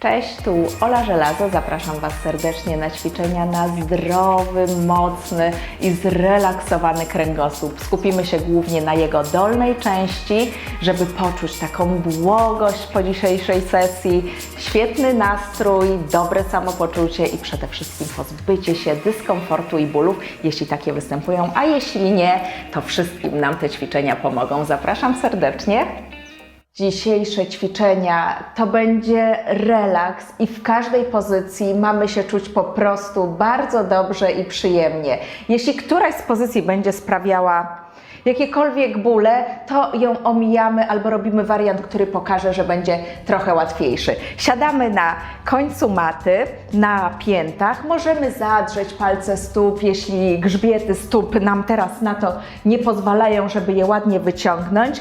Cześć, tu Ola Żelazo. Zapraszam Was serdecznie na ćwiczenia na zdrowy, mocny i zrelaksowany kręgosłup. Skupimy się głównie na jego dolnej części, żeby poczuć taką błogość po dzisiejszej sesji, świetny nastrój, dobre samopoczucie i przede wszystkim pozbycie się dyskomfortu i bólów, jeśli takie występują, a jeśli nie, to wszystkim nam te ćwiczenia pomogą. Zapraszam serdecznie. Dzisiejsze ćwiczenia to będzie relaks i w każdej pozycji mamy się czuć po prostu bardzo dobrze i przyjemnie. Jeśli któraś z pozycji będzie sprawiała jakiekolwiek bóle, to ją omijamy albo robimy wariant, który pokaże, że będzie trochę łatwiejszy. Siadamy na końcu maty, na piętach. Możemy zadrzeć palce stóp, jeśli grzbiety stóp nam teraz na to nie pozwalają, żeby je ładnie wyciągnąć.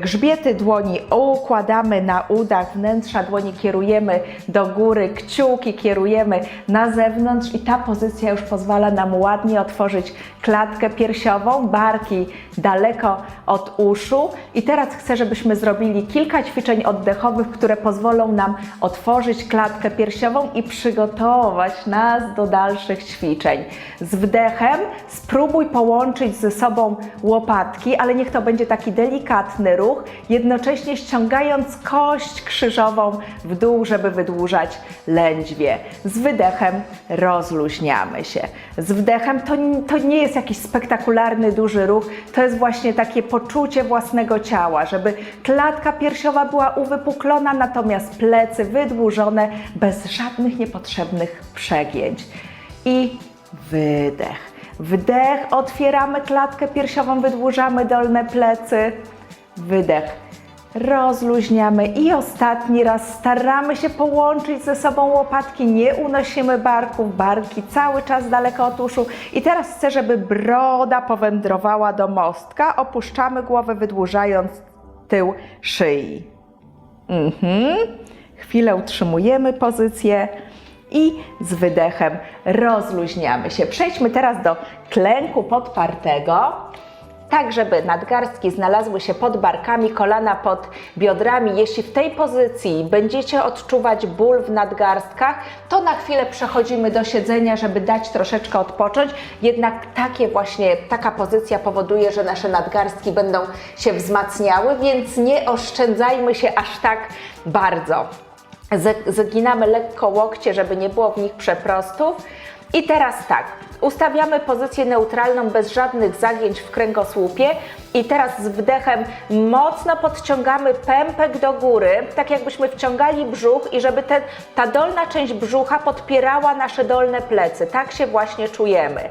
Grzbiety dłoni układamy na udach, wnętrza dłoni kierujemy do góry, kciuki kierujemy na zewnątrz i ta pozycja już pozwala nam ładnie otworzyć klatkę piersiową, barki daleko od uszu. I teraz chcę, żebyśmy zrobili kilka ćwiczeń oddechowych, które pozwolą nam otworzyć klatkę piersiową i przygotować nas do dalszych ćwiczeń. Z wdechem spróbuj połączyć ze sobą łopatki, ale niech to będzie taki delikatny ruch, jednocześnie ściągając kość krzyżową w dół, żeby wydłużać lędźwie. Z wydechem rozluźniamy się. Z wdechem to, to nie jest jakiś spektakularny, duży ruch, to jest właśnie takie poczucie własnego ciała, żeby klatka piersiowa była uwypuklona, natomiast plecy wydłużone, bez żadnych niepotrzebnych przegięć. I wydech. Wdech, otwieramy klatkę piersiową, wydłużamy dolne plecy. Wydech, rozluźniamy i ostatni raz staramy się połączyć ze sobą łopatki, nie unosimy barków, barki cały czas daleko od uszu. I teraz chcę, żeby broda powędrowała do mostka. Opuszczamy głowę, wydłużając tył szyi. Mhm. Chwilę utrzymujemy pozycję i z wydechem rozluźniamy się. Przejdźmy teraz do klęku podpartego. Tak, żeby nadgarstki znalazły się pod barkami, kolana pod biodrami. Jeśli w tej pozycji będziecie odczuwać ból w nadgarstkach, to na chwilę przechodzimy do siedzenia, żeby dać troszeczkę odpocząć. Jednak takie właśnie, taka pozycja powoduje, że nasze nadgarstki będą się wzmacniały, więc nie oszczędzajmy się aż tak bardzo. Z- Zaginamy lekko łokcie, żeby nie było w nich przeprostów. I teraz tak, ustawiamy pozycję neutralną bez żadnych zagięć w kręgosłupie i teraz z wdechem mocno podciągamy pępek do góry, tak jakbyśmy wciągali brzuch i żeby te, ta dolna część brzucha podpierała nasze dolne plecy. Tak się właśnie czujemy.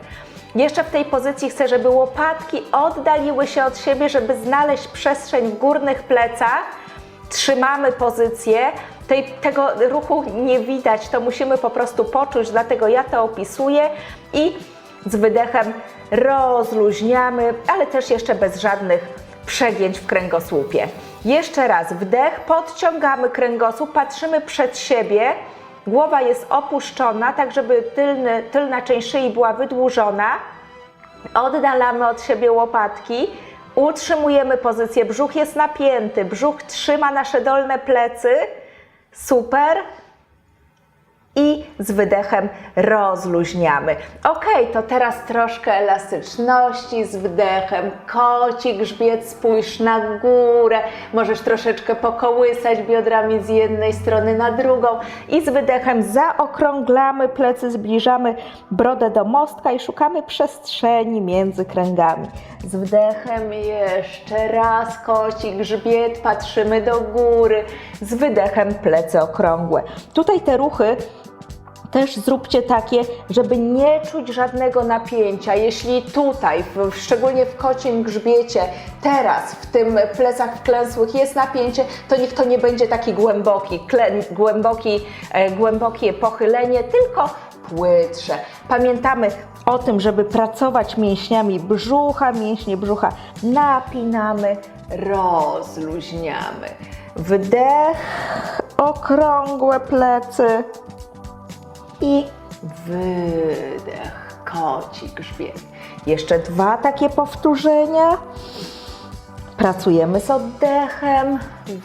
Jeszcze w tej pozycji chcę, żeby łopatki oddaliły się od siebie, żeby znaleźć przestrzeń w górnych plecach. Trzymamy pozycję. Tej, tego ruchu nie widać, to musimy po prostu poczuć, dlatego ja to opisuję i z wydechem rozluźniamy, ale też jeszcze bez żadnych przegięć w kręgosłupie. Jeszcze raz wdech, podciągamy kręgosłup, patrzymy przed siebie, głowa jest opuszczona, tak żeby tylny, tylna część szyi była wydłużona. Oddalamy od siebie łopatki, utrzymujemy pozycję, brzuch jest napięty, brzuch trzyma nasze dolne plecy. Super. I z wydechem rozluźniamy. Ok, to teraz troszkę elastyczności z wdechem. Koci grzbiet, spójrz na górę. Możesz troszeczkę pokołysać biodrami z jednej strony na drugą. I z wydechem zaokrąglamy plecy, zbliżamy brodę do mostka i szukamy przestrzeni między kręgami. Z wdechem jeszcze raz koci grzbiet, patrzymy do góry. Z wydechem plecy okrągłe. Tutaj te ruchy też zróbcie takie, żeby nie czuć żadnego napięcia. Jeśli tutaj, w, szczególnie w kocim grzbiecie, teraz w tym plecach wklęsłych jest napięcie, to niech to nie będzie taki głęboki, klę, głęboki, e, głębokie pochylenie, tylko płytsze. Pamiętamy o tym, żeby pracować mięśniami brzucha, mięśnie brzucha napinamy, rozluźniamy. Wdech, okrągłe plecy i wydech, koci grzbiet. Jeszcze dwa takie powtórzenia. Pracujemy z oddechem,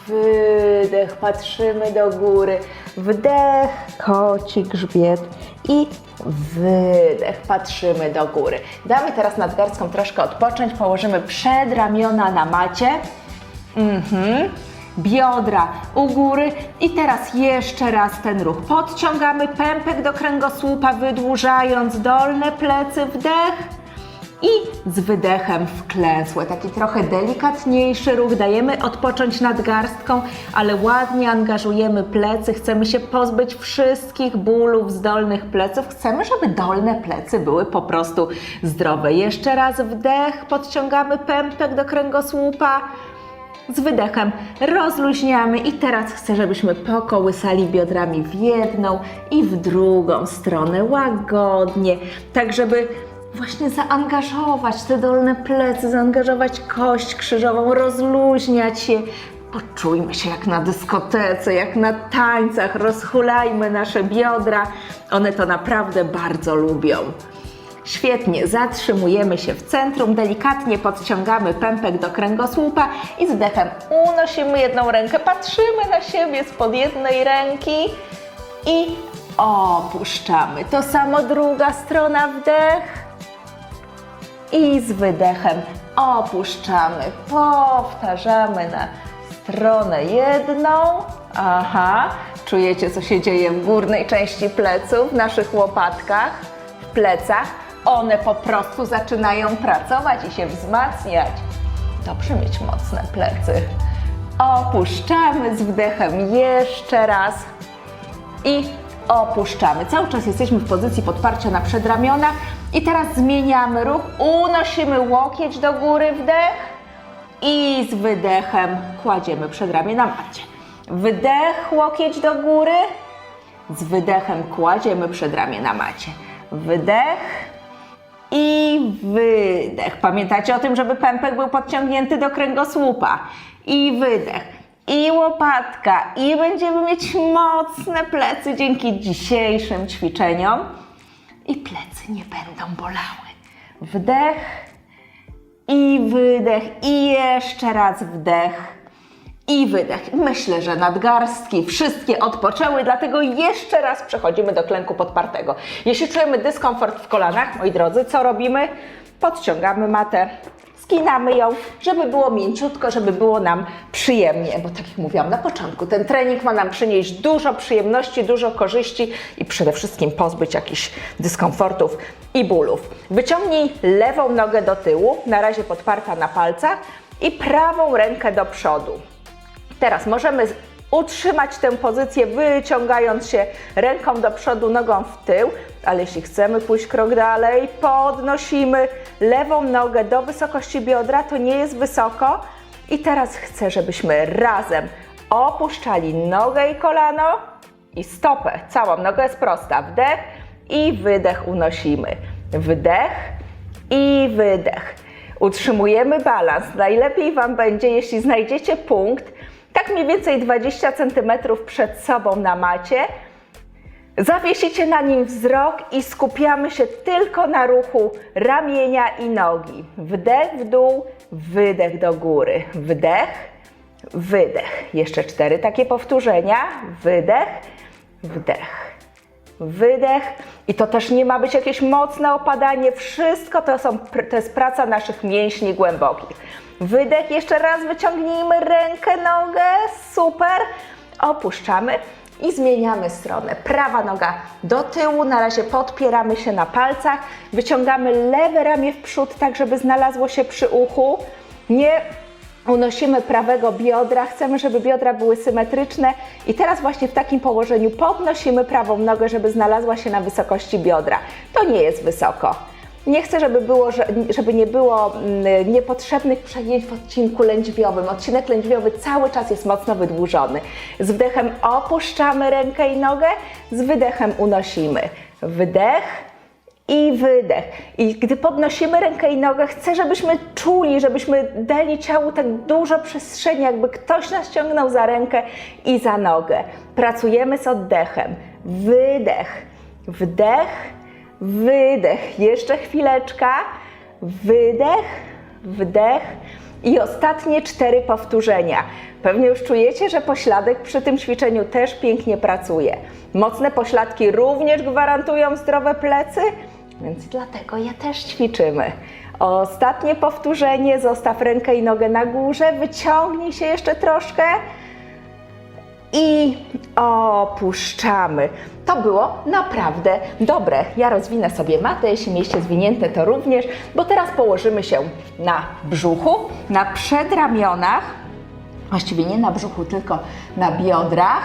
wydech, patrzymy do góry, Wdech, koci grzbiet i wydech. Patrzymy do góry. Damy teraz nadgarstką troszkę odpocząć. Położymy przedramiona na macie. Mhm. Biodra u góry i teraz jeszcze raz ten ruch. Podciągamy pępek do kręgosłupa, wydłużając dolne plecy, wdech i z wydechem wklęsłe. Taki trochę delikatniejszy ruch, dajemy odpocząć nadgarstką, ale ładnie angażujemy plecy. Chcemy się pozbyć wszystkich bólów z dolnych pleców. Chcemy, żeby dolne plecy były po prostu zdrowe. Jeszcze raz wdech, podciągamy pępek do kręgosłupa. Z wydechem rozluźniamy i teraz chcę, żebyśmy pokołysali biodrami w jedną i w drugą stronę łagodnie, tak żeby właśnie zaangażować te dolne plecy, zaangażować kość krzyżową, rozluźniać się. Poczujmy się jak na dyskotece, jak na tańcach, rozchulajmy nasze biodra. One to naprawdę bardzo lubią. Świetnie, zatrzymujemy się w centrum, delikatnie podciągamy pępek do kręgosłupa i z unosimy jedną rękę, patrzymy na siebie spod jednej ręki i opuszczamy. To samo druga strona, wdech i z wydechem opuszczamy. Powtarzamy na stronę jedną. Aha, czujecie co się dzieje w górnej części pleców, w naszych łopatkach, w plecach. One po prostu zaczynają pracować i się wzmacniać. Dobrze mieć mocne plecy. Opuszczamy z wdechem jeszcze raz i opuszczamy. Cały czas jesteśmy w pozycji podparcia na przedramiona i teraz zmieniamy ruch. Unosimy łokieć do góry, wdech i z wydechem kładziemy przedramię na macie. Wdech, łokieć do góry, z wydechem kładziemy przedramię na macie. Wdech i wydech. Pamiętacie o tym, żeby pępek był podciągnięty do kręgosłupa. I wydech. I łopatka. I będziemy mieć mocne plecy dzięki dzisiejszym ćwiczeniom. I plecy nie będą bolały. Wdech i wydech. I jeszcze raz wdech i wydech. Myślę, że nadgarstki wszystkie odpoczęły, dlatego jeszcze raz przechodzimy do klęku podpartego. Jeśli czujemy dyskomfort w kolanach, moi drodzy, co robimy? Podciągamy matę, skinamy ją, żeby było mięciutko, żeby było nam przyjemnie, bo tak jak mówiłam na początku, ten trening ma nam przynieść dużo przyjemności, dużo korzyści i przede wszystkim pozbyć jakichś dyskomfortów i bólów. Wyciągnij lewą nogę do tyłu, na razie podparta na palcach i prawą rękę do przodu. Teraz możemy utrzymać tę pozycję, wyciągając się ręką do przodu, nogą w tył, ale jeśli chcemy pójść krok dalej, podnosimy lewą nogę do wysokości biodra, to nie jest wysoko. I teraz chcę, żebyśmy razem opuszczali nogę i kolano i stopę. Cała noga jest prosta. Wdech i wydech unosimy. Wdech i wydech. Utrzymujemy balans. Najlepiej Wam będzie, jeśli znajdziecie punkt, tak mniej więcej 20 cm przed sobą na macie. Zawiesicie na nim wzrok i skupiamy się tylko na ruchu ramienia i nogi. Wdech w dół, wydech do góry. Wdech, wydech. Jeszcze cztery takie powtórzenia. Wydech, wdech wydech i to też nie ma być jakieś mocne opadanie, wszystko to, są, to jest praca naszych mięśni głębokich. Wydech, jeszcze raz wyciągnijmy rękę, nogę, super, opuszczamy i zmieniamy stronę. Prawa noga do tyłu, na razie podpieramy się na palcach, wyciągamy lewe ramię w przód, tak żeby znalazło się przy uchu, nie unosimy prawego biodra, chcemy, żeby biodra były symetryczne i teraz właśnie w takim położeniu podnosimy prawą nogę, żeby znalazła się na wysokości biodra. To nie jest wysoko. Nie chcę, żeby, było, że- żeby nie było mm, niepotrzebnych przegięć w odcinku lędźwiowym. Odcinek lędźwiowy cały czas jest mocno wydłużony. Z wdechem opuszczamy rękę i nogę, z wydechem unosimy. Wdech, i wydech. I gdy podnosimy rękę i nogę, chcę, żebyśmy czuli, żebyśmy dali ciału tak dużo przestrzeni, jakby ktoś nas ciągnął za rękę i za nogę. Pracujemy z oddechem. Wydech, wdech, wydech. Jeszcze chwileczka. Wydech, wdech I ostatnie cztery powtórzenia. Pewnie już czujecie, że pośladek przy tym ćwiczeniu też pięknie pracuje. Mocne pośladki również gwarantują zdrowe plecy, więc dlatego je też ćwiczymy. Ostatnie powtórzenie, zostaw rękę i nogę na górze, wyciągnij się jeszcze troszkę i opuszczamy. To było naprawdę dobre. Ja rozwinę sobie matę, jeśli mieliście zwinięte to również, bo teraz położymy się na brzuchu, na przedramionach, właściwie nie na brzuchu, tylko na biodrach.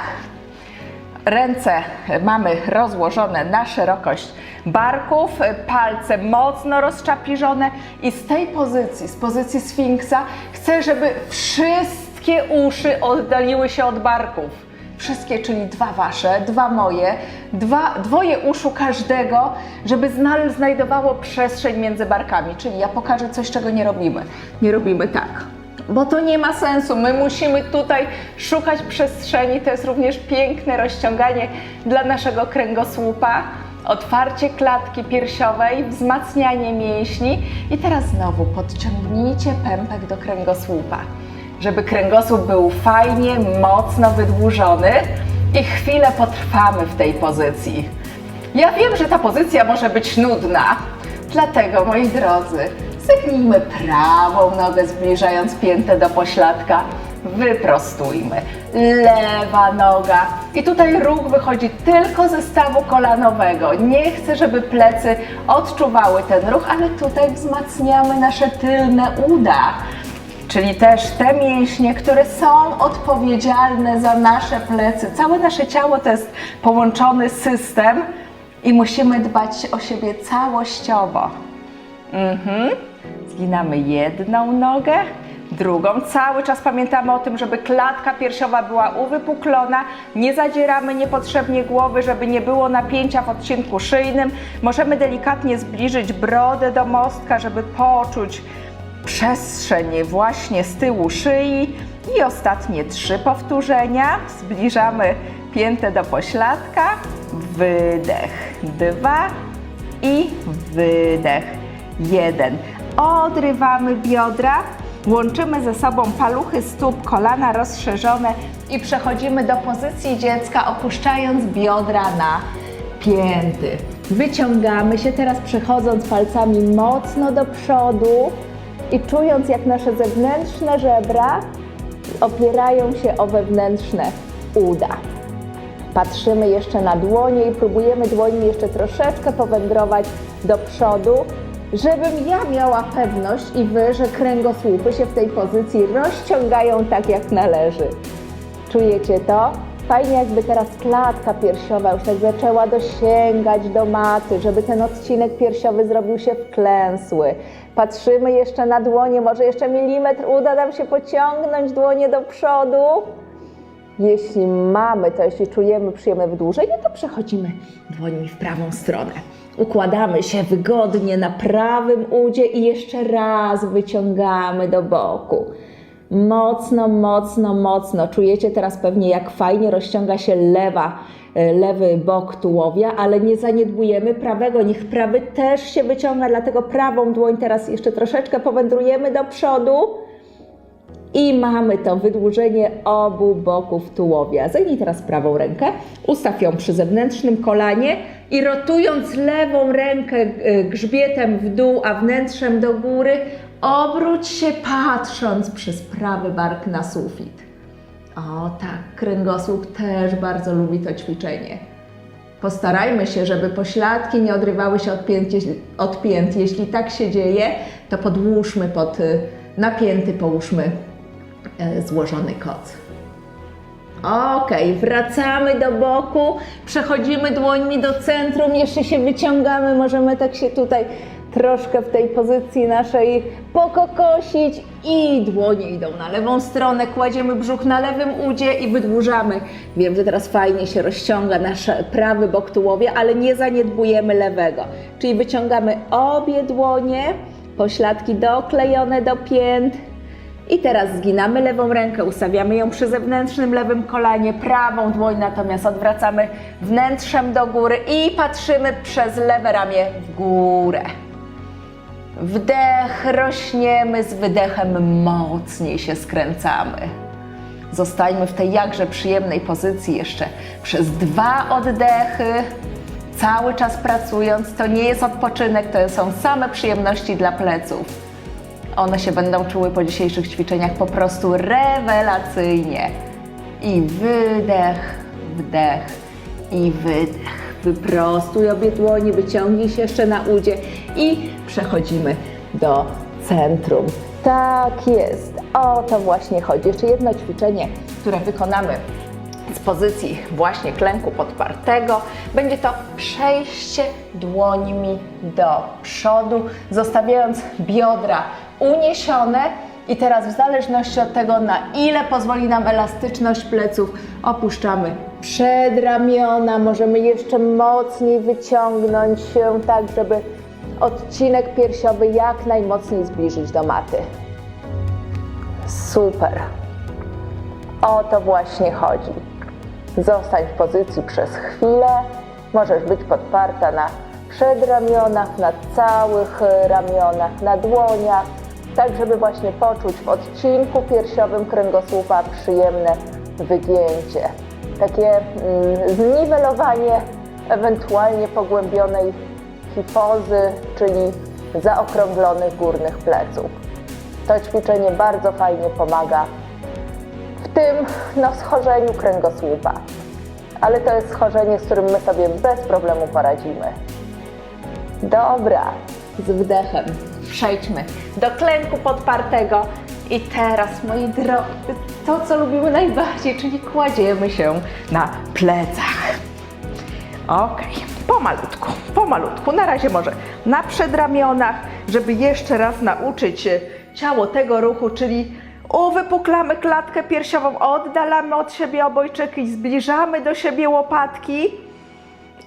Ręce mamy rozłożone na szerokość barków, palce mocno rozczapiżone i z tej pozycji, z pozycji sfinksa, chcę, żeby wszystkie uszy oddaliły się od barków. Wszystkie, czyli dwa wasze, dwa moje, dwa, dwoje uszu każdego, żeby znajdowało przestrzeń między barkami. Czyli ja pokażę coś, czego nie robimy. Nie robimy tak bo to nie ma sensu. My musimy tutaj szukać przestrzeni. To jest również piękne rozciąganie dla naszego kręgosłupa. Otwarcie klatki piersiowej, wzmacnianie mięśni i teraz znowu podciągnijcie pępek do kręgosłupa, żeby kręgosłup był fajnie, mocno wydłużony i chwilę potrwamy w tej pozycji. Ja wiem, że ta pozycja może być nudna, dlatego moi drodzy, Zegnijmy prawą nogę, zbliżając piętę do pośladka. Wyprostujmy. Lewa noga. I tutaj róg wychodzi tylko ze stawu kolanowego. Nie chcę, żeby plecy odczuwały ten ruch, ale tutaj wzmacniamy nasze tylne uda. Czyli też te mięśnie, które są odpowiedzialne za nasze plecy. Całe nasze ciało to jest połączony system i musimy dbać o siebie całościowo. Mhm. Zginamy jedną nogę, drugą. Cały czas pamiętamy o tym, żeby klatka piersiowa była uwypuklona. Nie zadzieramy niepotrzebnie głowy, żeby nie było napięcia w odcinku szyjnym. Możemy delikatnie zbliżyć brodę do mostka, żeby poczuć przestrzeń właśnie z tyłu szyi. I ostatnie trzy powtórzenia. Zbliżamy piętę do pośladka. Wydech. Dwa i wydech. Jeden. Odrywamy biodra, łączymy ze sobą paluchy stóp, kolana rozszerzone i przechodzimy do pozycji dziecka, opuszczając biodra na pięty. Wyciągamy się teraz, przechodząc palcami mocno do przodu i czując, jak nasze zewnętrzne żebra opierają się o wewnętrzne uda. Patrzymy jeszcze na dłonie i próbujemy dłońmi jeszcze troszeczkę powędrować do przodu, żebym ja miała pewność i wy, że kręgosłupy się w tej pozycji rozciągają tak jak należy. Czujecie to? Fajnie jakby teraz klatka piersiowa już tak zaczęła dosięgać do maty, żeby ten odcinek piersiowy zrobił się wklęsły. Patrzymy jeszcze na dłonie, może jeszcze milimetr uda nam się pociągnąć dłonie do przodu. Jeśli mamy to, jeśli czujemy przyjemne wydłużenie, to przechodzimy dłońmi w prawą stronę. Układamy się wygodnie na prawym udzie i jeszcze raz wyciągamy do boku. Mocno, mocno, mocno. Czujecie teraz pewnie, jak fajnie rozciąga się lewa, e, lewy bok tułowia, ale nie zaniedbujemy prawego. Niech prawy też się wyciąga, dlatego prawą dłoń teraz jeszcze troszeczkę powędrujemy do przodu. I mamy to wydłużenie obu boków tułowia. Zegnij teraz prawą rękę, ustaw ją przy zewnętrznym kolanie i rotując lewą rękę y, grzbietem w dół, a wnętrzem do góry, obróć się patrząc przez prawy bark na sufit. O tak, kręgosłup też bardzo lubi to ćwiczenie. Postarajmy się, żeby pośladki nie odrywały się od pięt. Jeśli, od pięt. Jeśli tak się dzieje, to podłóżmy pod y, napięty, połóżmy e, złożony koc. Ok, wracamy do boku, przechodzimy dłońmi do centrum, jeszcze się wyciągamy, możemy tak się tutaj troszkę w tej pozycji naszej pokokosić i dłonie idą na lewą stronę, kładziemy brzuch na lewym udzie i wydłużamy. Wiem, że teraz fajnie się rozciąga nasz prawy bok tułowia, ale nie zaniedbujemy lewego. Czyli wyciągamy obie dłonie, pośladki doklejone do pięt, i teraz zginamy lewą rękę, ustawiamy ją przy zewnętrznym lewym kolanie, prawą dłoń natomiast odwracamy wnętrzem do góry i patrzymy przez lewe ramię w górę. Wdech, rośniemy z wydechem, mocniej się skręcamy. Zostańmy w tej jakże przyjemnej pozycji jeszcze przez dwa oddechy, cały czas pracując. To nie jest odpoczynek, to są same przyjemności dla pleców. One się będą czuły po dzisiejszych ćwiczeniach po prostu rewelacyjnie. I wydech, wdech i wydech. Wyprostuj obie dłonie, wyciągnij się jeszcze na udzie i przechodzimy do centrum. Tak jest, o to właśnie chodzi. Jeszcze jedno ćwiczenie, które wykonamy z pozycji właśnie klęku podpartego. Będzie to przejście dłońmi do przodu, zostawiając biodra uniesione. I teraz w zależności od tego, na ile pozwoli nam elastyczność pleców, opuszczamy przedramiona. Możemy jeszcze mocniej wyciągnąć się, tak żeby odcinek piersiowy jak najmocniej zbliżyć do maty. Super. O to właśnie chodzi. Zostań w pozycji przez chwilę. Możesz być podparta na przedramionach, na całych ramionach, na dłoniach, tak żeby właśnie poczuć w odcinku piersiowym kręgosłupa przyjemne wygięcie. Takie mm, zniwelowanie ewentualnie pogłębionej hifozy, czyli zaokrąglonych górnych pleców. To ćwiczenie bardzo fajnie pomaga w tym no, schorzeniu kręgosłupa. Ale to jest schorzenie, z którym my sobie bez problemu poradzimy. Dobra, z wdechem przejdźmy do klęku podpartego. I teraz, moi drodzy, to co lubimy najbardziej, czyli kładziemy się na plecach. Ok, pomalutku, pomalutku. Na razie może na przedramionach, żeby jeszcze raz nauczyć ciało tego ruchu, czyli uwypuklamy klatkę piersiową, oddalamy od siebie obojczyki, zbliżamy do siebie łopatki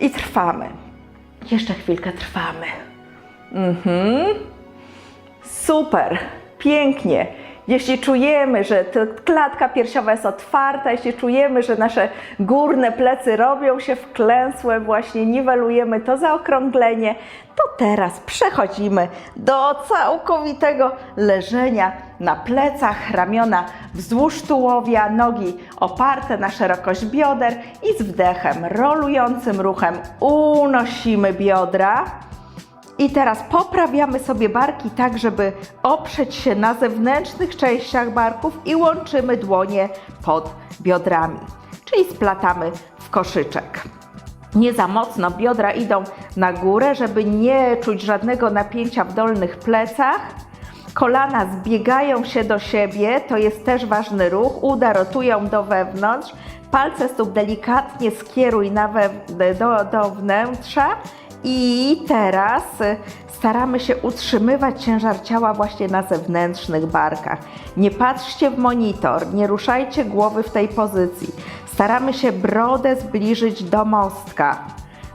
i trwamy. Jeszcze chwilkę trwamy. Mhm. Super, pięknie. Jeśli czujemy, że klatka piersiowa jest otwarta, jeśli czujemy, że nasze górne plecy robią się wklęsłe, właśnie niwelujemy to zaokrąglenie, to teraz przechodzimy do całkowitego leżenia na plecach, ramiona wzdłuż tułowia, nogi oparte na szerokość bioder i z wdechem, rolującym ruchem unosimy biodra. I teraz poprawiamy sobie barki tak, żeby oprzeć się na zewnętrznych częściach barków i łączymy dłonie pod biodrami, czyli splatamy w koszyczek. Nie za mocno biodra idą na górę, żeby nie czuć żadnego napięcia w dolnych plecach. Kolana zbiegają się do siebie, to jest też ważny ruch. Uda rotują do wewnątrz. Palce stóp delikatnie skieruj na do, do wnętrza i teraz staramy się utrzymywać ciężar ciała właśnie na zewnętrznych barkach. Nie patrzcie w monitor, nie ruszajcie głowy w tej pozycji. Staramy się brodę zbliżyć do mostka.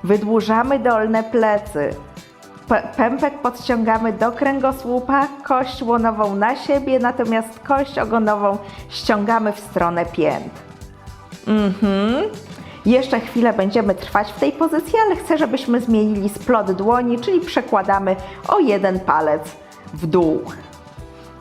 Wydłużamy dolne plecy. Pępek podciągamy do kręgosłupa, kość łonową na siebie, natomiast kość ogonową ściągamy w stronę pięt. Mhm. Jeszcze chwilę będziemy trwać w tej pozycji, ale chcę, żebyśmy zmienili splot dłoni, czyli przekładamy o jeden palec w dół.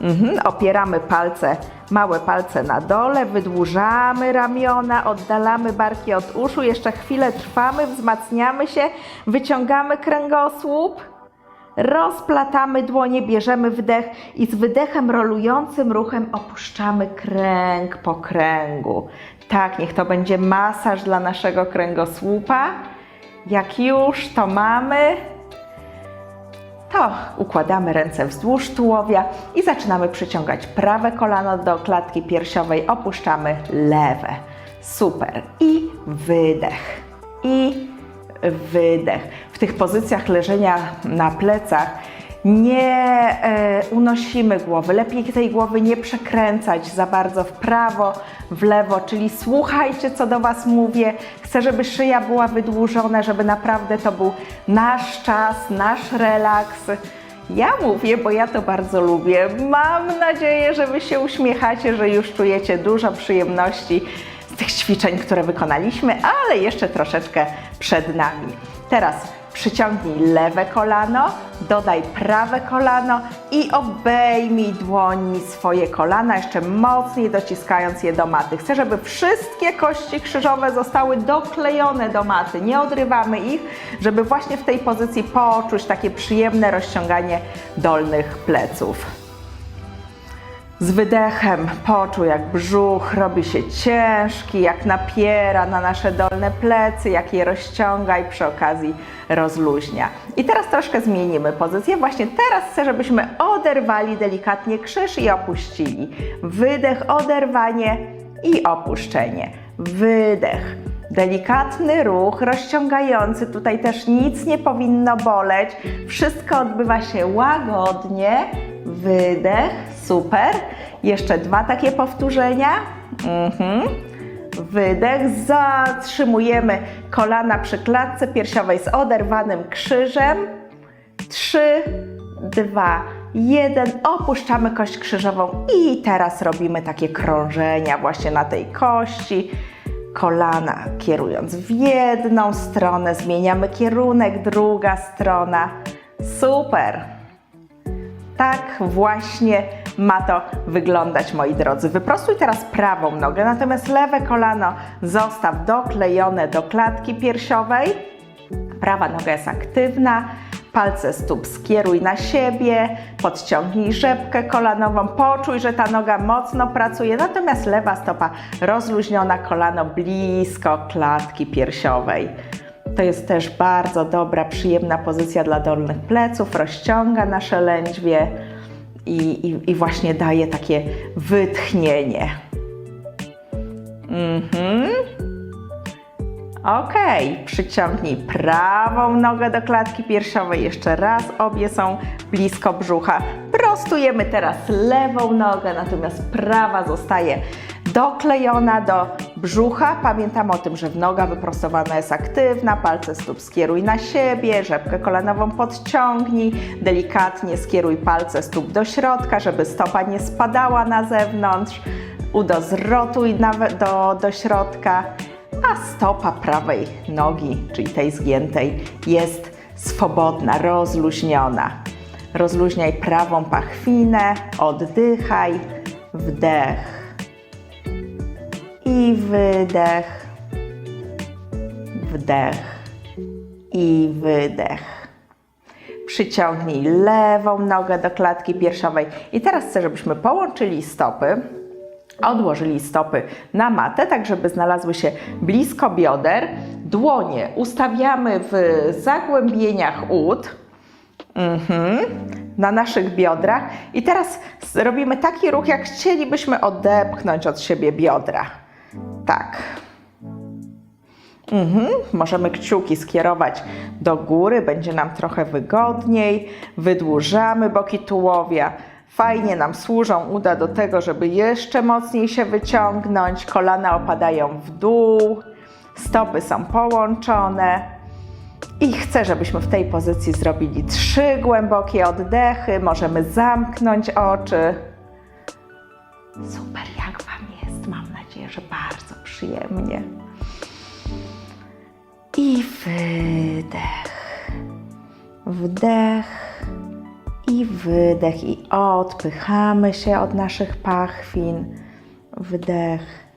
Mhm. Opieramy palce, małe palce na dole, wydłużamy ramiona, oddalamy barki od uszu. Jeszcze chwilę trwamy, wzmacniamy się, wyciągamy kręgosłup. Rozplatamy dłonie, bierzemy wdech i z wydechem rolującym ruchem opuszczamy kręg po kręgu. Tak, niech to będzie masaż dla naszego kręgosłupa. Jak już to mamy, to układamy ręce wzdłuż tułowia i zaczynamy przyciągać prawe kolano do klatki piersiowej, opuszczamy lewe. Super. I wydech. I wydech. W tych pozycjach leżenia na plecach nie e, unosimy głowy. Lepiej tej głowy nie przekręcać za bardzo w prawo, w lewo, czyli słuchajcie, co do Was mówię. Chcę, żeby szyja była wydłużona, żeby naprawdę to był nasz czas, nasz relaks. Ja mówię, bo ja to bardzo lubię. Mam nadzieję, że Wy się uśmiechacie, że już czujecie dużo przyjemności z tych ćwiczeń, które wykonaliśmy, ale jeszcze troszeczkę przed nami. Teraz Przyciągnij lewe kolano, dodaj prawe kolano i obejmij dłońmi swoje kolana, jeszcze mocniej dociskając je do maty. Chcę, żeby wszystkie kości krzyżowe zostały doklejone do maty. Nie odrywamy ich, żeby właśnie w tej pozycji poczuć takie przyjemne rozciąganie dolnych pleców. Z wydechem poczuj, jak brzuch robi się ciężki, jak napiera na nasze dolne plecy, jak je rozciąga i przy okazji rozluźnia. I teraz troszkę zmienimy pozycję. Właśnie teraz chcę, żebyśmy oderwali delikatnie krzyż i opuścili. Wydech, oderwanie i opuszczenie. Wydech. Delikatny ruch, rozciągający. Tutaj też nic nie powinno boleć. Wszystko odbywa się łagodnie. Wydech, super. Jeszcze dwa takie powtórzenia. Mhm. Wydech, zatrzymujemy kolana przy klatce piersiowej z oderwanym krzyżem. Trzy, dwa, jeden. Opuszczamy kość krzyżową i teraz robimy takie krążenia właśnie na tej kości. Kolana kierując w jedną stronę, zmieniamy kierunek, druga strona. Super! Tak właśnie ma to wyglądać, moi drodzy. Wyprostuj teraz prawą nogę, natomiast lewe kolano zostaw doklejone do klatki piersiowej. Prawa noga jest aktywna. Palce stóp skieruj na siebie, podciągnij rzepkę kolanową, poczuj, że ta noga mocno pracuje, natomiast lewa stopa rozluźniona, kolano blisko klatki piersiowej. To jest też bardzo dobra, przyjemna pozycja dla dolnych pleców, rozciąga nasze lędźwie i, i, i właśnie daje takie wytchnienie. Mhm. Ok, przyciągnij prawą nogę do klatki piersiowej. Jeszcze raz, obie są blisko brzucha. Prostujemy teraz lewą nogę, natomiast prawa zostaje doklejona do brzucha. Pamiętam o tym, że noga wyprostowana jest aktywna, palce stóp skieruj na siebie, rzepkę kolanową podciągnij, delikatnie skieruj palce stóp do środka, żeby stopa nie spadała na zewnątrz. Udo zrotuj do, do środka a stopa prawej nogi, czyli tej zgiętej, jest swobodna, rozluźniona. Rozluźniaj prawą pachwinę, oddychaj, wdech. I wydech, wdech. I wydech. Przyciągnij lewą nogę do klatki piersiowej. I teraz chcę, żebyśmy połączyli stopy odłożyli stopy na matę, tak żeby znalazły się blisko bioder. Dłonie ustawiamy w zagłębieniach ud, mhm, na naszych biodrach. I teraz robimy taki ruch, jak chcielibyśmy odepchnąć od siebie biodra. Tak. Mhm. Możemy kciuki skierować do góry, będzie nam trochę wygodniej. Wydłużamy boki tułowia. Fajnie nam służą uda do tego, żeby jeszcze mocniej się wyciągnąć. Kolana opadają w dół, stopy są połączone. I chcę, żebyśmy w tej pozycji zrobili trzy głębokie oddechy. Możemy zamknąć oczy. Super, jak Wam jest? Mam nadzieję, że bardzo przyjemnie. I wydech. Wdech i wydech i odpychamy się od naszych pachwin. Wdech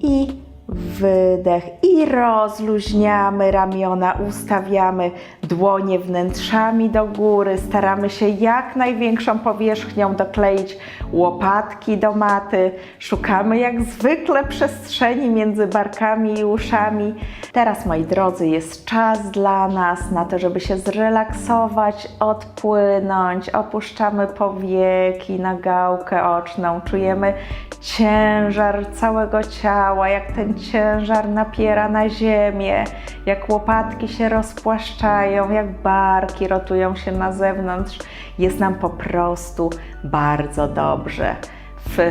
i wydech i rozluźniamy ramiona, ustawiamy dłonie wnętrzami do góry, staramy się jak największą powierzchnią dokleić łopatki do maty, szukamy jak zwykle przestrzeni między barkami i uszami. Teraz, moi drodzy, jest czas dla nas na to, żeby się zrelaksować, odpłynąć, opuszczamy powieki na gałkę oczną, czujemy ciężar całego ciała, jak ten ciężar napiera na ziemię, jak łopatki się rozpłaszczają, jak barki rotują się na zewnątrz. Jest nam po prostu bardzo dobrze.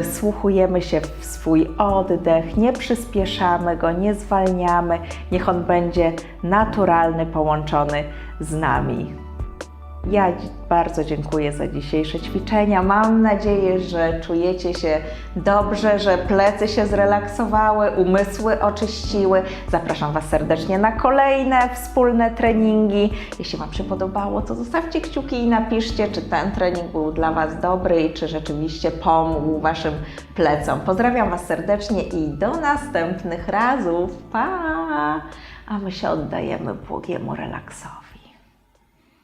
Wsłuchujemy się w swój oddech, nie przyspieszamy go, nie zwalniamy. Niech on będzie naturalny, połączony z nami. Ja bardzo dziękuję za dzisiejsze ćwiczenia. Mam nadzieję, że czujecie się dobrze, że plecy się zrelaksowały, umysły oczyściły. Zapraszam Was serdecznie na kolejne wspólne treningi. Jeśli Wam się podobało, to zostawcie kciuki i napiszcie, czy ten trening był dla Was dobry i czy rzeczywiście pomógł Waszym plecom. Pozdrawiam Was serdecznie i do następnych razów. Pa! A my się oddajemy błogiemu relaksowi.